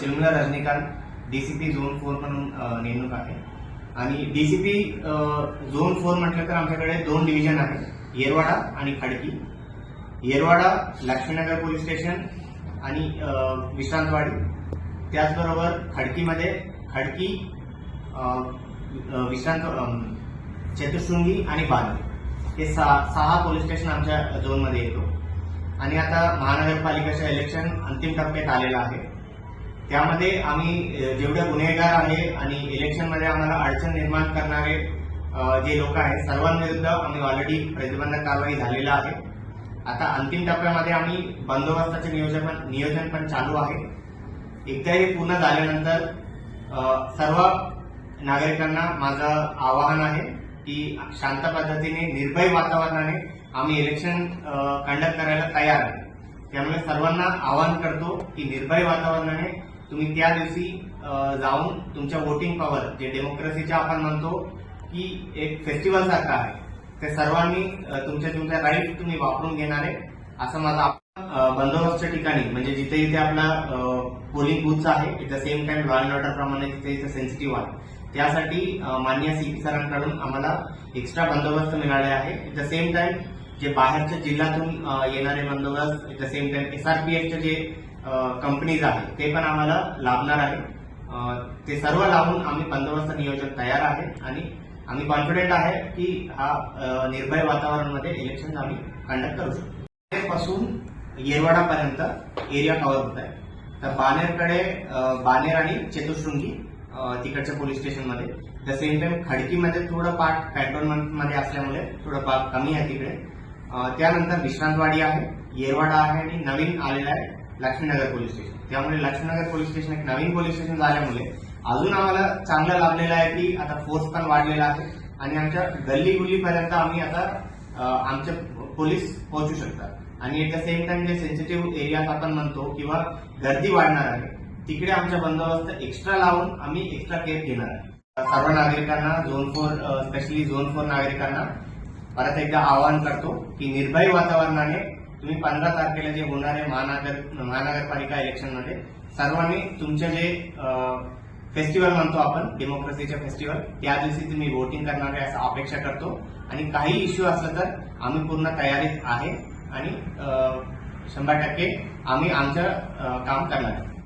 चिलमला Rajnikant DCP zone four म्हणून नेमणूक आहे. आणि डीसीपी झोन फोर म्हटलं तर आमच्याकडे दोन डिव्हिजन आहेत येरवाडा आणि खडकी. येरवाडा लक्ष्मीनगर पोलीस स्टेशन आणि विश्रांतवाडी. त्याचबरोबर खडकीमध्ये खडकी विश्रांत चतुर्शृंगी चतुशृंगी आणि बालवे हे सहा सहा पोलीस स्टेशन आमच्या झोनमध्ये येतो. आणि आता महानगरपालिकेचं इलेक्शन अंतिम टप्प्यात आलेलं आहे. त्यामध्ये आम्ही जेवढे गुन्हेगार आहे आणि इलेक्शनमध्ये आम्हाला अडचण निर्माण करणारे जे लोक आहेत सर्वांविरुद्ध आम्ही ऑलरेडी प्रतिबंधक कारवाई झालेला आहे. आता अंतिम टप्प्यामध्ये आम्ही बंदोबस्ताचे नियोजन पण नियोजन पण चालू आहे. एकदा हे पूर्ण झाल्यानंतर सर्व नागरिकांना माझं आवाहन आहे की शांत पद्धतीने निर्भय वातावरणाने आम्ही इलेक्शन कंडक्ट करायला तयार आहे. त्यामुळे सर्वांना आवाहन करतो की निर्भय वातावरणाने तुम्ही त्या दिवशी जाऊन तुमच्या वोटिंग पॉवर जे डेमोक्रेसीच्या आपण म्हणतो की एक फेस्टिवल सारखा आहे. ते सर्वांनी तुमच्या तुमच्या राईट तुम्ही वापरून घेणार आहे. असं माझा बंदोबस्तच्या ठिकाणी म्हणजे जिथे इथे आपला पोलिंग बूथ आहे at the same time law and order प्रमाणे तिथे इथे सेन्सिटिव्ह आहे. त्यासाठी माननीय सीपी सरांकडून आम्हाला एक्स्ट्रा बंदोबस्त मिळाले आहे. एट द सेम टाइम जे बाहेरच्या जिल्ह्यातून येणारे बंदोबस्त एट द सेम टाइम एसआरपीएफचे जे कंपनीज आहेत. ते पण आम्हाला लाभणार आहे ते सर्व लावून आम्ही बंदोबस्त नियोजन तयार आहे आणि आम्ही कॉन्फिडेंट आहे की हा निर्भय वातावरणामध्ये इलेक्शन आम्ही कंडक्ट करू शकतो. पासून येरवाडापर्यंत एरिया कव्हर होत आहे. तर बानेरकडे बानेर आणि चतुशृंगी तिकडच्या पोलीस स्टेशनमध्ये द सेम टाइम खडकीमध्ये थोडं पार्ट कॅन्टोनमेंटमध्ये असल्यामुळे थोडं पार्ट कमी आहे तिकडे. त्यानंतर विश्रांतवाडी आहे येरवाडा आहे आणि नवीन आलेला आहे लक्ष्मीनगर पोलीस स्टेशन. त्यामुळे लक्ष्मीनगर पोलीस स्टेशन एक नवीन पोलीस स्टेशन झाल्यामुळे अजून आम्हाला चांगलं लाभलेलं आहे की आता फोर्स पण वाढलेला आहे आणि आमच्या गल्ली गुल्लीपर्यंत आम्ही आता आमच्या आमचे पोलीस पोहोचू शकतात. आणि एट द सेम टाइम जे सेन्सिटिव्ह एरियात आपण म्हणतो किंवा गर्दी वाढणार आहे तिकडे आमचा बंदोबस्त एक्स्ट्रा लावून आम्ही एक्स्ट्रा केअर घेणार आहे. सर्व नागरिकांना zone four specially zone four नागरिकांना परत एकदा आवाहन करतो की निर्भय वातावरणाने तुम्ही पंधरा तारखेला जे होणारे महानगर महानगरपालिका इलेक्शनमध्ये सर्वांनी तुमचे जे फेस्टिवल म्हणतो आपण डेमोक्रेसीचे फेस्टिवल त्या दिवशी तुम्ही वोटिंग करणार आहे असं अपेक्षा करतो. आणि काही इश्यू असलं तर आम्ही पूर्ण तयारीत आहे आणि शंभर टक्के आम्ही आमचं काम करणार आहे.